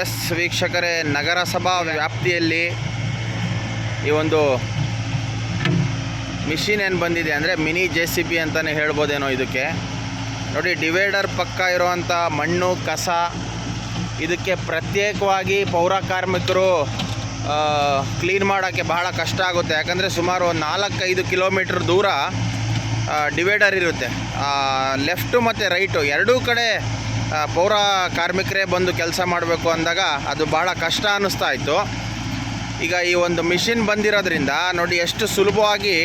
S ವೀಕ್ಷಕರೇ, ನಗರಸಭಾ ವ್ಯಾಪ್ತಿಯಲ್ಲಿ ಈ ಒಂದು ಮಿಷಿನ್ ಏನು ಬಂದಿದೆ ಅಂದರೆ ಮಿನಿ ಜೆ ಸಿ ಬಿ ಅಂತಲೇ ಹೇಳ್ಬೋದೇನೋ ಇದಕ್ಕೆ. ನೋಡಿ, ಡಿವೈಡರ್ ಪಕ್ಕ ಇರುವಂಥ ಮಣ್ಣು, ಕಸ, ಇದಕ್ಕೆ ಪ್ರತ್ಯೇಕವಾಗಿ ಪೌರ ಕಾರ್ಮಿಕರು ಕ್ಲೀನ್ ಮಾಡೋಕ್ಕೆ ಬಹಳ ಕಷ್ಟ ಆಗುತ್ತೆ. ಯಾಕಂದರೆ ಸುಮಾರು ಒಂದು ನಾಲ್ಕೈದು ಕಿಲೋಮೀಟ್ರ್ ದೂರ ಡಿವೈಡರ್ ಇರುತ್ತೆ. ಲೆಫ್ಟು ಮತ್ತು ರೈಟು ಎರಡೂ ಕಡೆ ಪೌರ ಕಾರ್ಮಿಕರೇ ಬಂದು ಕೆಲಸ ಮಾಡಬೇಕು ಅಂದಾಗ ಅದು ಬಹಳ ಕಷ್ಟ ಅನ್ನಿಸ್ತಾ ಇತ್ತು. ಈಗ ಈ ಒಂದು ಮಿಷಿನ್ ಬಂದಿರೋದ್ರಿಂದ ನೋಡಿ ಎಷ್ಟು ಸುಲಭವಾಗಿ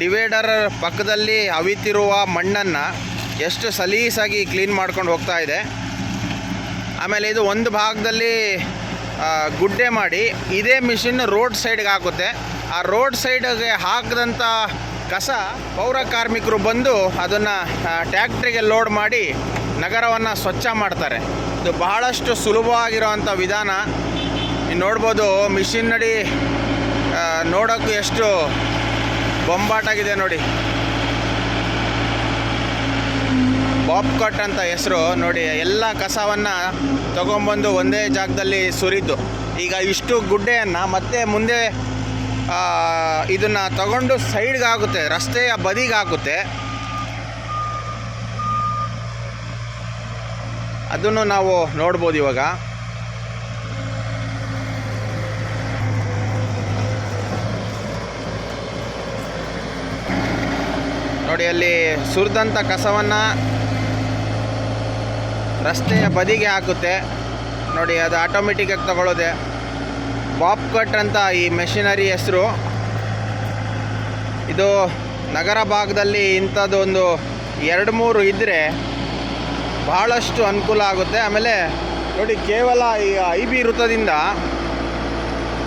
ಡಿವೈಡರ್ ಪಕ್ಕದಲ್ಲಿ ಅವಿತಿರುವ ಮಣ್ಣನ್ನು ಎಷ್ಟು ಸಲೀಸಾಗಿ ಕ್ಲೀನ್ ಮಾಡ್ಕೊಂಡು ಹೋಗ್ತಾ ಇದೆ. ಆಮೇಲೆ ಇದು ಒಂದು ಭಾಗದಲ್ಲಿ ಗುಡ್ಡೆ ಮಾಡಿ ಇದೇ ಮಿಷಿನ್ ರೋಡ್ ಸೈಡ್ಗೆ ಹಾಕುತ್ತೆ. ಆ ರೋಡ್ ಸೈಡ್ಗೆ ಹಾಕಿದಂಥ ಕಸ ಪೌರ ಕಾರ್ಮಿಕರು ಬಂದು ಅದನ್ನು ಟ್ಯಾಕ್ಟ್ರಿಗೆ ಲೋಡ್ ಮಾಡಿ ನಗರವನ್ನು ಸ್ವಚ್ಛ ಮಾಡ್ತಾರೆ. ಇದು ಬಹಳಷ್ಟು ಸುಲಭವಾಗಿರುವಂಥ ವಿಧಾನ. ನೋಡ್ಬೋದು ಮಿಷಿನ್ ನಡಿ ಆ, ನೋಡೋಕ್ಕೂ ಎಷ್ಟು ಬೊಂಬಾಟಾಗಿದೆ ನೋಡಿ. ಬಾಪ್ ಕಟ್ ಅಂತ ಹೆಸರು ನೋಡಿ ಎಲ್ಲ ಕಸವನ್ನು ತಗೊಂಬಂದು ಒಂದೇ ಜಾಗದಲ್ಲಿ ಸುರಿದ್ದು ಈಗ ಇಷ್ಟು ಗುಡ್ಡೆಯನ್ನು ಮತ್ತೆ ಮುಂದೆ ಇದನ್ನು ತಗೊಂಡು ಸೈಡ್ಗೆ ಆಗುತ್ತೆ ರಸ್ತೆಯ ಬದಿಗೆ ಅದನ್ನು ನಾವು ನೋಡ್ಬೋದು ಇವಾಗ. ನೋಡಿ, ಅಲ್ಲಿ ಸುರಿದಂಥ ಕಸವನ್ನು ರಸ್ತೆಯ ಬದಿಗೆ ಹಾಕುತ್ತೆ. ನೋಡಿ, ಅದು ಆಟೋಮೆಟಿಕ್ಕಾಗಿ ತಗೊಳ್ಳೋದೆ. ಬಾಪ್ ಕಟ್ ಅಂತ ಈ ಮೆಷಿನರಿ ಹೆಸರು. ಇದು ನಗರ ಭಾಗದಲ್ಲಿ ಇಂಥದ್ದೊಂದು ಎರಡು ಮೂರು ಇದ್ದರೆ ಬಹಳಷ್ಟು ಅನುಕೂಲ ಆಗುತ್ತೆ. ಆಮೇಲೆ ನೋಡಿ, ಕೇವಲ ಈ ಐ ಬಿ ವೃತ್ತದಿಂದ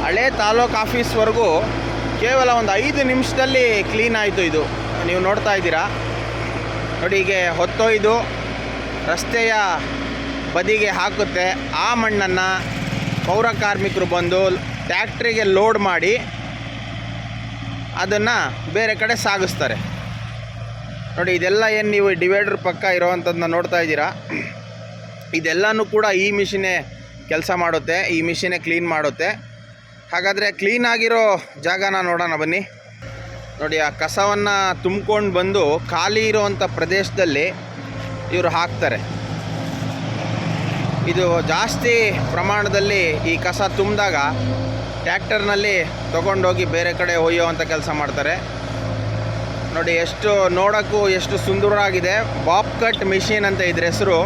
ಹಳೆ ತಾಲೂಕು ಆಫೀಸ್ವರೆಗೂ ಕೇವಲ ಒಂದು ಐದು ನಿಮಿಷದಲ್ಲಿ ಕ್ಲೀನ್ ಆಯಿತು ಇದು. ನೀವು ನೋಡ್ತಾ ಇದ್ದೀರಾ? ನೋಡಿ, ಹೀಗೆ ಹೊತ್ತೊಯ್ದು ರಸ್ತೆಯ ಬದಿಗೆ ಹಾಕುತ್ತೆ. ಆ ಮಣ್ಣನ್ನು ಪೌರ ಕಾರ್ಮಿಕರು ಬಂದು ಟ್ಯಾಕ್ಟ್ರಿಗೆ ಲೋಡ್ ಮಾಡಿ ಅದನ್ನು ಬೇರೆ ಕಡೆ ಸಾಗಿಸ್ತಾರೆ. ನೋಡಿ, ಇದೆಲ್ಲ ಏನು ನೀವು ಡಿವೈಡರ್ ಪಕ್ಕ ಇರೋವಂಥದ್ದನ್ನ ನೋಡ್ತಾ ಇದ್ದೀರಾ? ಇದೆಲ್ಲನೂ ಕೂಡ ಈ ಮಿಷಿನೇ ಕೆಲಸ ಮಾಡುತ್ತೆ, ಈ ಮಿಷಿನೇ ಕ್ಲೀನ್ ಮಾಡುತ್ತೆ. ಹಾಗಾದರೆ ಕ್ಲೀನ್ ಆಗಿರೋ ಜಾಗನ ನೋಡೋಣ ಬನ್ನಿ. ನೋಡಿ, ಆ ಕಸವನ್ನು ತುಂಬ್ಕೊಂಡು ಬಂದು ಖಾಲಿ ಇರುವಂಥ ಪ್ರದೇಶದಲ್ಲಿ ಇವರು ಹಾಕ್ತಾರೆ. ಇದು ಜಾಸ್ತಿ ಪ್ರಮಾಣದಲ್ಲಿ ಈ ಕಸ ತುಂಬಿದಾಗ ಟ್ಯಾಕ್ಟರ್ನಲ್ಲಿ ತೊಗೊಂಡೋಗಿ ಬೇರೆ ಕಡೆ ಒಯ್ಯುವಂಥ ಕೆಲಸ ಮಾಡ್ತಾರೆ. ನೋಡಿ, ಎಷ್ಟು ನೋಡೋಕ್ಕೂ ಎಷ್ಟು ಸುಂದರವಾಗಿದೆ. ಬಾಪ್ ಕಟ್ ಮಿಷಿನ್ ಅಂತ ಇದ್ರ ಹೆಸರು.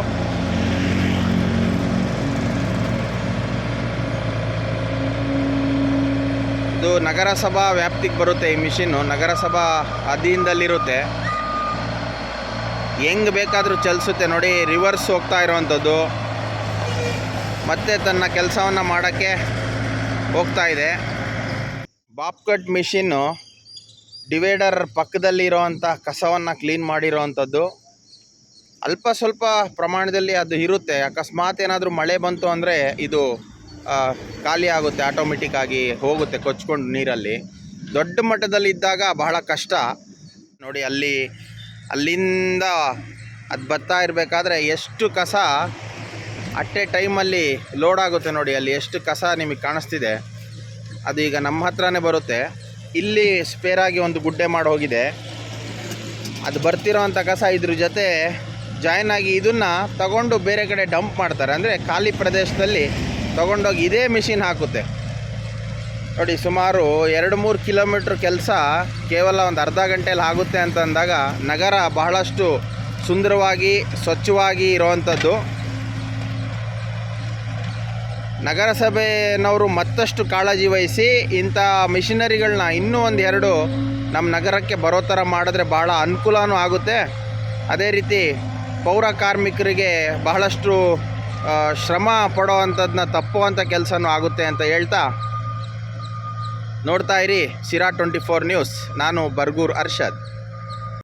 ಇದು ನಗರಸಭಾ ವ್ಯಾಪ್ತಿಗೆ ಬರುತ್ತೆ ಈ ಮಿಷಿನ್ನು ನಗರಸಭಾ ಅಧೀನದಲ್ಲಿರುತ್ತೆ. ಹೆಂಗ್ ಬೇಕಾದರೂ ಚಲಿಸುತ್ತೆ ನೋಡಿ ರಿವರ್ಸ್ ಹೋಗ್ತಾ ಇರುವಂಥದ್ದು. ಮತ್ತೆ ತನ್ನ ಕೆಲಸವನ್ನು ಮಾಡೋಕ್ಕೆ ಹೋಗ್ತಾ ಇದೆ. ಬಾಪ್ಕಟ್ ಮಿಷಿನ್ನು ಡಿವೈಡರ್ ಪಕ್ಕದಲ್ಲಿ ಇರೋವಂಥ ಕಸವನ್ನು ಕ್ಲೀನ್ ಮಾಡಿರೋವಂಥದ್ದು ಅಲ್ಪ ಸ್ವಲ್ಪ ಪ್ರಮಾಣದಲ್ಲಿ ಅದು ಇರುತ್ತೆ. ಅಕಸ್ಮಾತ್ ಏನಾದರೂ ಮಳೆ ಬಂತು ಅಂದರೆ ಇದು ಖಾಲಿ ಆಗುತ್ತೆ ಆಟೋಮೆಟಿಕ್ ಆಗಿ ಹೋಗುತ್ತೆ ಕೊಚ್ಕೊಂಡು ನೀರಲ್ಲಿ. ದೊಡ್ಡ ಮಟ್ಟದಲ್ಲಿ ಇದ್ದಾಗ ಬಹಳ ಕಷ್ಟ. ನೋಡಿ, ಅಲ್ಲಿ, ಅಲ್ಲಿಂದ ಅದು ಬರ್ತಾ ಇರಬೇಕಾದ್ರೆ ಎಷ್ಟು ಕಸ ಅಟ್ಟೆ ಟೈಮಲ್ಲಿ ಲೋಡ್ ಆಗುತ್ತೆ ನೋಡಿ, ಅಲ್ಲಿ ಎಷ್ಟು ಕಸ ನಿಮಗೆ ಕಾಣಿಸ್ತಿದೆ. ಅದು ಈಗ ನಮ್ಮ ಹತ್ರನೇ ಬರುತ್ತೆ. ಇಲ್ಲಿ ಸ್ಪೇರಾಗಿ ಒಂದು ಗುಡ್ಡೆ ಮಾಡಿ ಹೋಗಿದೆ. ಅದು ಬರ್ತಿರೋವಂಥ ಕಸ ಇದ್ರ ಜೊತೆ ಜಾಯ್ನ್ ಆಗಿ ಇದನ್ನು ತಗೊಂಡು ಬೇರೆ ಕಡೆ ಡಂಪ್ ಮಾಡ್ತಾರೆ. ಅಂದರೆ ಖಾಲಿ ಪ್ರದೇಶದಲ್ಲಿ ತಗೊಂಡೋಗಿ ಇದೇ ಮಿಷಿನ್ ಹಾಕುತ್ತೆ. ನೋಡಿ, ಸುಮಾರು ಎರಡು ಮೂರು ಕಿಲೋಮೀಟ್ರ್ ಕೆಲಸ ಕೇವಲ ಒಂದು ಅರ್ಧ ಗಂಟೆಯಲ್ಲಿ ಆಗುತ್ತೆ ಅಂತ ಅಂದಾಗ ನಗರ ಬಹಳಷ್ಟು ಸುಂದರವಾಗಿ, ಸ್ವಚ್ಛವಾಗಿ ಇರುವಂಥದ್ದು ನಗರಸಭೆನವರು ಮತ್ತಷ್ಟು ಕಾಳಜಿ ವಹಿಸಿ ಇಂಥ ಮಿಷಿನರಿಗಳನ್ನ ಇನ್ನೂ ಒಂದು ಎರಡು ನಮ್ಮ ನಗರಕ್ಕೆ ಬರೋ ಥರ ಮಾಡಿದ್ರೆ ಭಾಳ ಅನುಕೂಲನೂ ಆಗುತ್ತೆ. ಅದೇ ರೀತಿ ಪೌರ ಕಾರ್ಮಿಕರಿಗೆ ಬಹಳಷ್ಟು ಶ್ರಮ ಪಡೋ ಅಂಥದ್ದನ್ನ ತಪ್ಪುವಂಥ ಕೆಲಸನೂ ಆಗುತ್ತೆ ಅಂತ ಹೇಳ್ತಾ ನೋಡ್ತಾ ಇರಿ ಸಿರಾ ಟ್ವೆಂಟಿ ಫೋರ್ ನ್ಯೂಸ್. ನಾನು ಬರ್ಗೂರ್ ಅರ್ಷದ್.